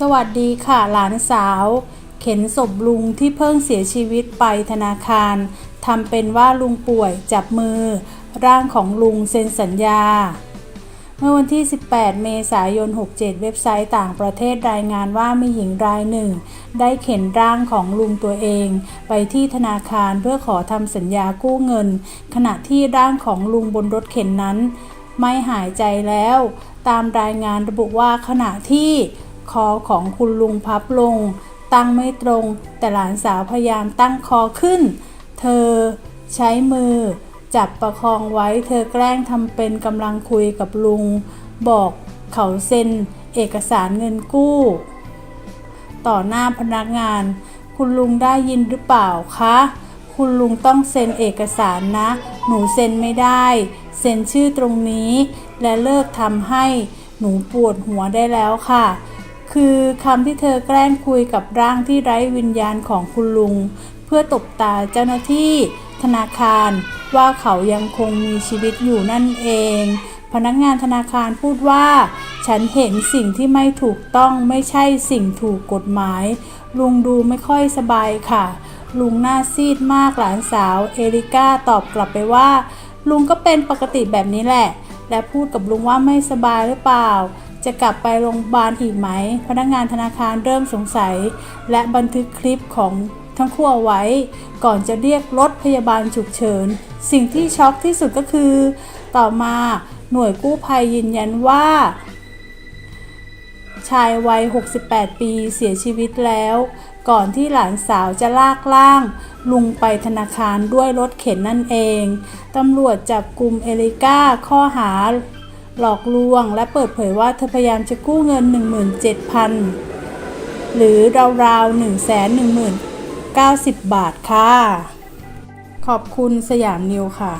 สวัสดีค่ะหลานสาว เข็นศพลุงที่เพิ่งเสียชีวิตไปธนาคารทำเป็นว่าลุงป่วยจับมือ ร่างของลุงเซ็นสัญญา เมื่อวันที่ 18 เมษายน 67 เว็บไซต์ต่างประเทศรายงานว่ามีหญิงรายหนึ่ง ได้เข็นร่างของลุงตัวเอง ไปที่ธนาคารเพื่อขอทำสัญญากู้เงิน ขณะที่ร่างของลุงบนรถเข็นนั้น ไม่หายใจแล้ว ตามรายงานระบุว่าขณะที่ คอของคุณลุงพับลง ตั้งไม่ตรง แต่หลานสาวพยายามตั้งคอขึ้น เธอใช้มือ จับประคองไว้ เธอแกล้งทำเป็นกำลังคุยกับลุง บอกเขาเซ็น เอกสารเงินกู้ ต่อหน้าพนักงาน คุณลุงได้ยินหรือเปล่าคะ คุณลุงต้องเซ็นเอกสารนะ หนูเซ็นไม่ได้ เซ็นชื่อตรงนี้ และเลิกทำให้หนูปวดหัวได้แล้วค่ะ คือคำที่เธอแกล้งคุยกับร่างที่ไร้วิญญาณของคุณลุง เพื่อตบตาเจ้าหน้าที่ ธนาคารว่าเขายังคงมีชีวิตอยู่นั่นเอง พนักงานธนาคารพูดว่า ฉันเห็นสิ่งที่ไม่ถูกต้องไม่ใช่สิ่งถูกกฎหมาย ลุงดูไม่ค่อยสบายค่ะ ลุงหน้าซีดมากหลานสาวเอริก้าตอบกลับไปว่า ลุงก็เป็นปกติแบบนี้แหละ และพูดกับลุงว่าไม่สบายหรือเปล่า จะกลับไปโรงพยาบาลอีกไหม พนักงานธนาคารเริ่มสงสัย และบันทึกคลิปของทั้งคู่เอาไว้ ก่อนจะเรียกรถพยาบาลฉุกเฉิน สิ่งที่ช็อกที่สุดก็คือ ต่อมาหน่วยกู้ภัยยืนยันว่า ชายวัย 68 ปีเสียชีวิตแล้ว ก่อนที่หลานสาวจะลากล่าง ลุงไปธนาคารด้วยรถเข็นนั่นเอง ตำรวจจับกลุ่มเอริก้าข้อหา หลอกลวงและเปิดเผยว่าเธอพยายามจะกู้เงิน 17,000 หรือราวๆ 1 1 0 0 0 0 90 บาทค่ะ ขอบคุณสยามนิวค่ะ